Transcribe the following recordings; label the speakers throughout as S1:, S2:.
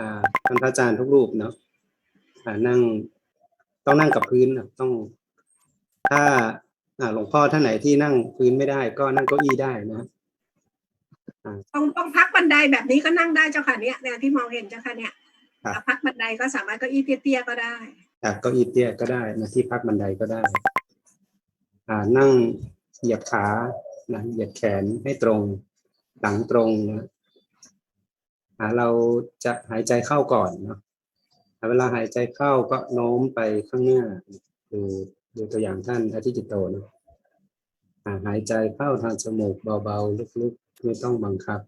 S1: อ่าท่านพระอาจารย์ทุกรูปเนาะอ่านั่งต้องนั่งกับพื้นนะต้อง ถ้าอ่าหลวงพ่อท่านไหนที่นั่งพื้นไม่ได้ ก็นั่งเก้าอี้ได้นะ
S2: ต้องต้องพักบันไดแบบนี้ก็นั่งได้เจ้าค่ะเนี่ยเนี่ยที่มองเห็นเจ้าค่ะเนี่ย
S1: ครับ
S2: อะพักบันไดก็สามารถเก็อี้เตี้ยๆก็ได้
S1: อ่าเก้าอี้เตี้ยก็ได้นะที่พักบันไดก็ได้ อ่านั่งเหยียดขานะเหยียดแขนให้ตรง หลังตรงนะอ่า เราจะหายใจเข้าก่อนเนาะเวลาหายใจเข้าก็โน้มไปข้างหน้าดูดูตัวอย่างท่านอธิจิตโตนะหายใจเข้าทางจมูกเบาๆลึกๆไม่ต้องบังคับ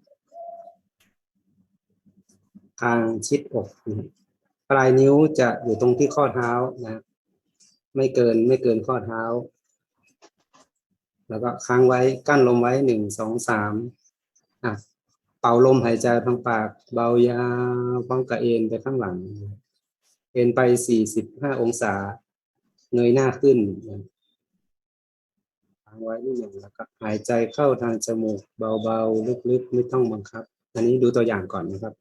S1: ทางชิดอกปลายนิ้วจะอยู่ตรงที่ข้อเท้านะ ไม่เกินไม่เกินข้อเท้า แล้วก็ค้างไว้กั้นลมไว้หนึ่งสองสามอะ เป่าลมหายใจทางปาก เบายาวพร้อมกับเอ็นไปข้างหลัง เอ็นไปสี่สิบห้าองศาเงยหน้าขึ้นนะค้างไว้นิดหนึ่งแล้วก็หายใจเข้าทางจมูก เบาๆลึกๆไม่ต้องบังคับ อันนี้ดูตัวอย่างก่อนนะครับ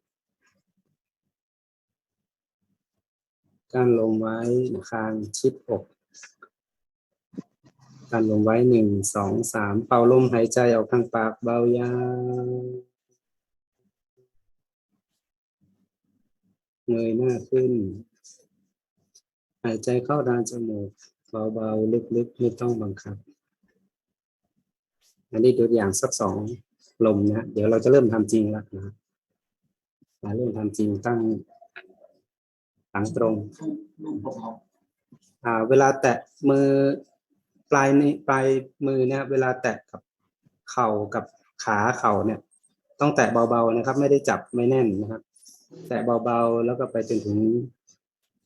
S1: กั้นลมไว้คางชิดอกกั้นลมไว้หนึ่งสองสามเป่าลมหายใจออกทางปากเบายาว เงยหน้าขึ้น หายใจเข้าทางจมูกเบาๆลึกๆ ไม่ต้องบังคับ อันนี้ตัวอย่างสักสองลมนะ เดี๋ยวเราจะเริ่มทำจริงแล้วนะเริ่มทำจริงตั้งหลังตรงอ่าเวลาแตะมือปลายนี้ปลายมือเนี่ยเวลาแตะกับเข่ากับขาเข่าเนี่ย ต้องแตะเบาๆนะครับ ไม่ได้จับไม่แน่นนะครับ แตะเบาๆ แล้วก็ไปจนถึง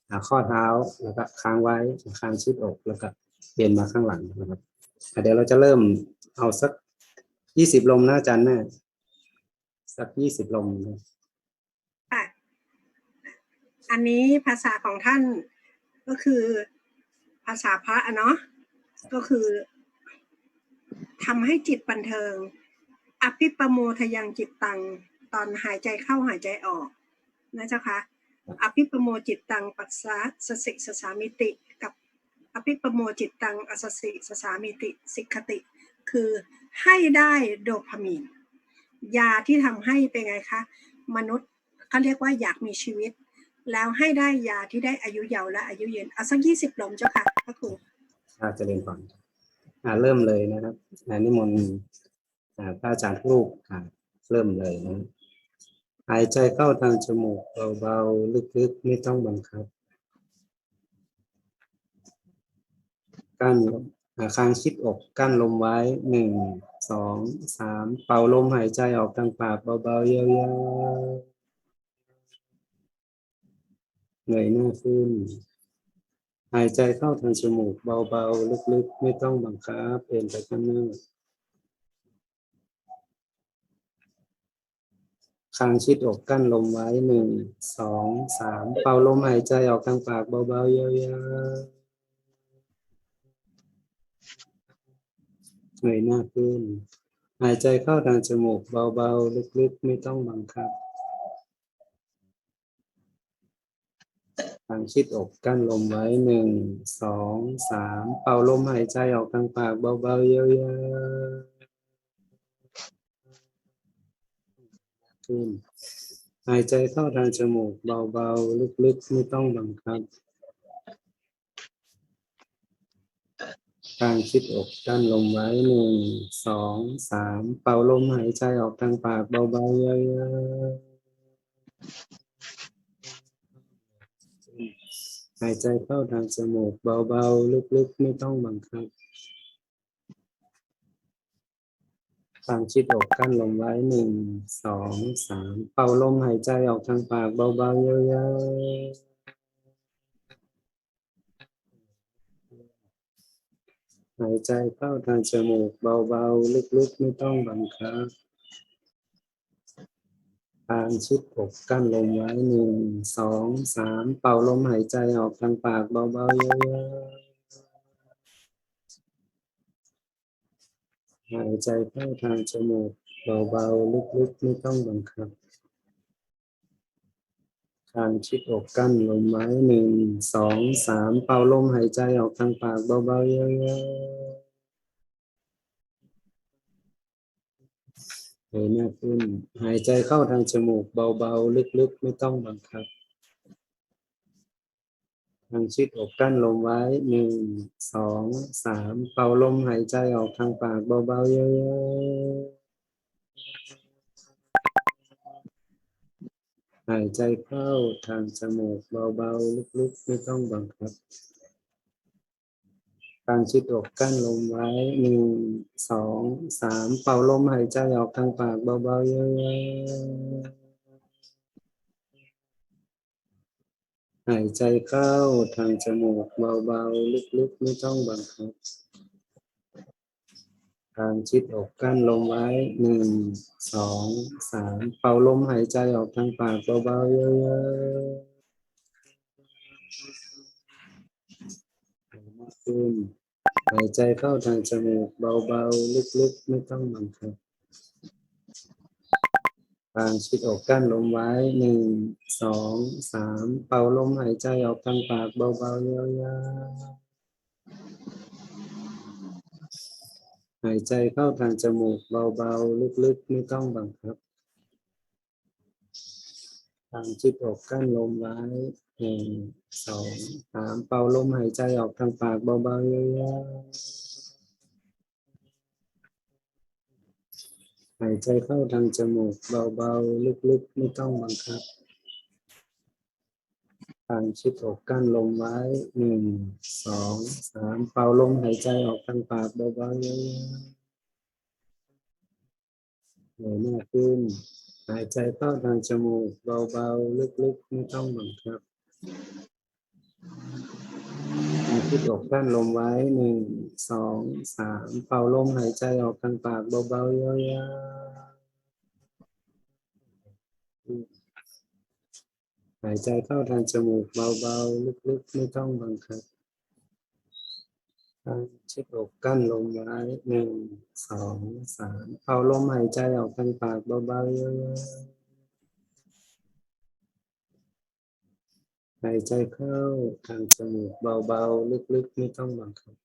S1: อ่าข้อเท้าแล้วก็ค้างไว้ค้างชิดอกแล้วก็เปลี่ยนมาข้างหลังนะครับเดี๋ยวเราจะเริ่มเอาสักยี่สิบลมนะอาจารย์แม่สักยี่สิบลมนะ
S2: ค่ะอันนี้ภาษาของท่านก็คือภาษาพระอะเนาะก็คือทำให้จิตบันเทิง อภิปโมทยังจิตตัง ตอนหายใจเข้าหายใจออก นะเจ้าคะอภิปโมจิตตังปัสสะสสิสสามิติ กับอภิปโมจิตตังอสสิสสามิติสิกขติ คือให้ได้โดพามีน ยาที่ทำให้เป็นไงคะ มนุษย์เขาเรียกว่าอยากมีชีวิต แล้วให้ได้ยาที่ได้อายุยาวและอายุยืนเอาสักยี่สิบลมเจ้าค่ะพระครู
S1: อาเจริญพรอ่าเริ่มเลยนะครับนิมนต์อาพระอาจารย์ทุกรูปอ่าเริ่มเลยนะ หายใจเข้าทางจมูกเบาๆลึกๆ ไม่ต้องบังคับกั้นคางชิดอกกั้นลมไว้หนึ่งสองสามเป่าลมหายใจออกทางปากเบาๆยาวๆเงยหน้าขึ้น หายใจเข้าทางจมูกเบาๆลึกๆ ไม่ต้องบังคับเอ็นไปข้างหน้า คางชิดอกกั้นลมไว้หนึ่งสองสามเป่าลมหายใจออกทางปากเบาๆยาวๆเงยหน้าขึ้น หายใจเข้าทางจมูกเบาๆลึกๆ ไม่ต้องบังคับทางชิดอกกั้นลมไว้หนึ่งสองสามเป่าลมหายใจออกทางปากเบาๆยาวๆ ขึ้น หายใจเข้าทางจมูกเบาๆ ลึกๆ ไม่ต้องบังคับทางชิดอกกั้นลมไว้หนึ่งสองสามเป่าลมหายใจออกทางปากเบาๆยาวๆหายใจเข้าทางจมูกเบาๆ ลึกๆ ไม่ต้องบังคับ ทางชิดอกกั้นลมไว้หนึ่งสองสามเป่าลมหายใจออกทางปากเบาๆยาวๆหายใจเข้าทางจมูกเบาๆ ลึกๆ ไม่ต้องบังคับ ทางชิดอกกั้นลมไว้หนึ่งสองสามเป่าลมหายใจออกทางปากเบาๆเยาวๆ หายใจเข้าทางจมูกเบาๆลึกๆ ไม่ต้องบังคับ ทางชิดอกกั้นลมไว้หนึ่งสองสามเป่าลมหายใจออกทางปากเบาๆเยอะๆเลยหน้าขึ้น หายใจเข้าทางจมูกเบาๆ ลึกๆ ไม่ต้องบังคับ ทางชิดอกกั้นลมไว้หนึ่งสองสามเป่าลมหายใจออกทางปากเบาๆเยอะๆหายใจเข้าทางจมูกเบาๆลึกๆ ไม่ต้องบังคับทางชิดอกกั้นลมไว้หนึ่งสองสามเป่าลมหายใจออกทางปากเบาๆเยอะๆ หายใจเข้าทางจมูกเบาๆ ลึกๆ ไม่ต้องบังคับ ทางชิดอกกั้นลมไว้หนึ่งสองสามเป่าลมหายใจออกทางปากเบาๆเยอะๆมากขึ้นหายใจเข้าทางจมูกเบาๆ ลึกๆ ไม่ต้องบังคับ ทางชิดอกกั้นลมไว้หนึ่งสองสามเป่าลมหายใจออกทางปากเบาๆยาวๆหายใจเข้าทางจมูกเบาๆลึกๆ ไม่ต้องบังคับทางชิดอกกั้นลมไว้หนึ่งสองสามเป่าลมหายใจออกทางปากเบาๆยาวๆ หายใจเข้าทางจมูกเบาๆ ลึกๆ ไม่ต้องบังคับทางชิดอกกั้นลมไว้หนึ่งสองสามเป่าลมหายใจออกทางปากเบาๆเยอะๆเหนื่อยหน้าขึ้น หายใจเข้าทางจมูกเบาๆ ลึกๆ ไม่ต้องบังคับ ดอกกั้นลมไว้หนึ่งสองสามเป่าลมหายใจออกทางปากเบาๆเยอะๆหายใจเข้าทางจมูกเบาๆลึกๆไม่ต้องบังคับชิดอกกั้นลมไว้หนึ่งสองสามเป่าลมหายใจออกทางปากเบาๆเยอะๆ หายใจเข้าทางจมูกเบาๆ ลึกๆ ไม่ต้องบังคับ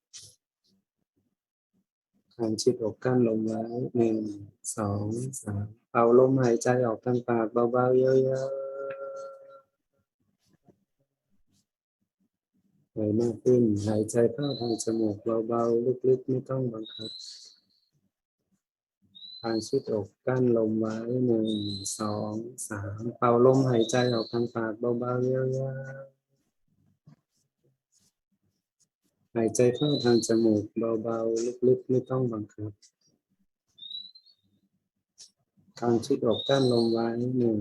S1: ทางชิดอกกั้นลมไว้หนึ่งสองสามเป่าลมหายใจออกทางปากเบาๆ เยอะๆเลยมากขึ้นหายใจเข้าทางจมูกเบาๆ ลึกๆ ไม่ต้องบังคับ ทางชิดอกกั้นลมไว้หนึ่งสองสามเป่าลมหายใจออกทางปากเบาๆเยอะๆหายใจเข้าทางจมูกเบาๆลึกๆไม่ต้องบังคับทางชิดอกกั้นลมไว้หนึ่ง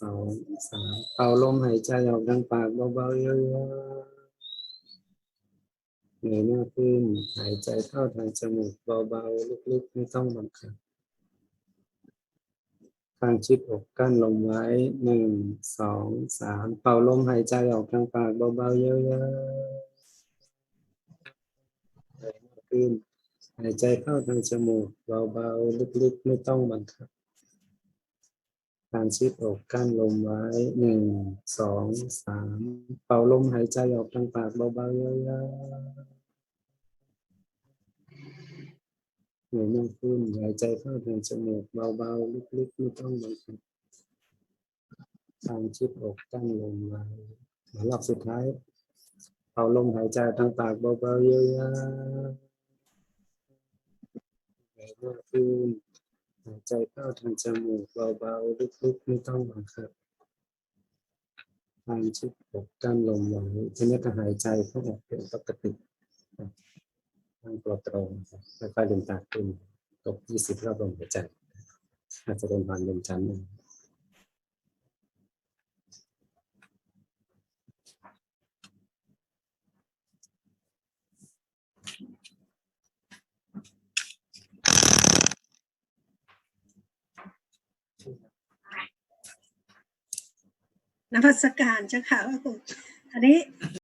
S1: สองสามเป่าลมหายใจออกทางปากเบาๆเยอะๆเหนื่อยหน้าขึ้นหายใจเข้าทางจมูกเบาๆลึกๆไม่ต้องบังคับางชิดอกกั้นลมไว้หนึ่งสองสามเป่าลมหายใจออกทางปากเบาๆเยอะๆเยขึ้นหายใจเข้าทางจมูกเบาๆลึกๆ ไม่ต้องบังคับทางชิดอกกั้นลมไว้หนึ่งสองสามเป่าลมหายใจออกทางปากเบาๆเยอะๆ เหนื่อยมากขึ้นหายใจเข้าทางจมูกเบาๆลึกๆไม่ต้องบังคับทางชิดอกตั้งลมไว้มารอบสุดท้าย เอาลมหายใจทางปากเบาๆเยอะๆเหนื่อยมากขึ้นหายใจเข้าทางจมูกเบาๆลึกๆไม่ต้องบังคับทางชิดอกกั้นลมไว้ทีนี้ก็หายใจเข้าออกเป็นปกติ ทางปลอดโปร่งครับค่อยๆลืมตาขึ้นตก20รอบลมหายใจอาจจะเป็นวันเป็นชั้นหนึ่ง
S2: นพัสการเจ้าค่ะพระครูอันนี้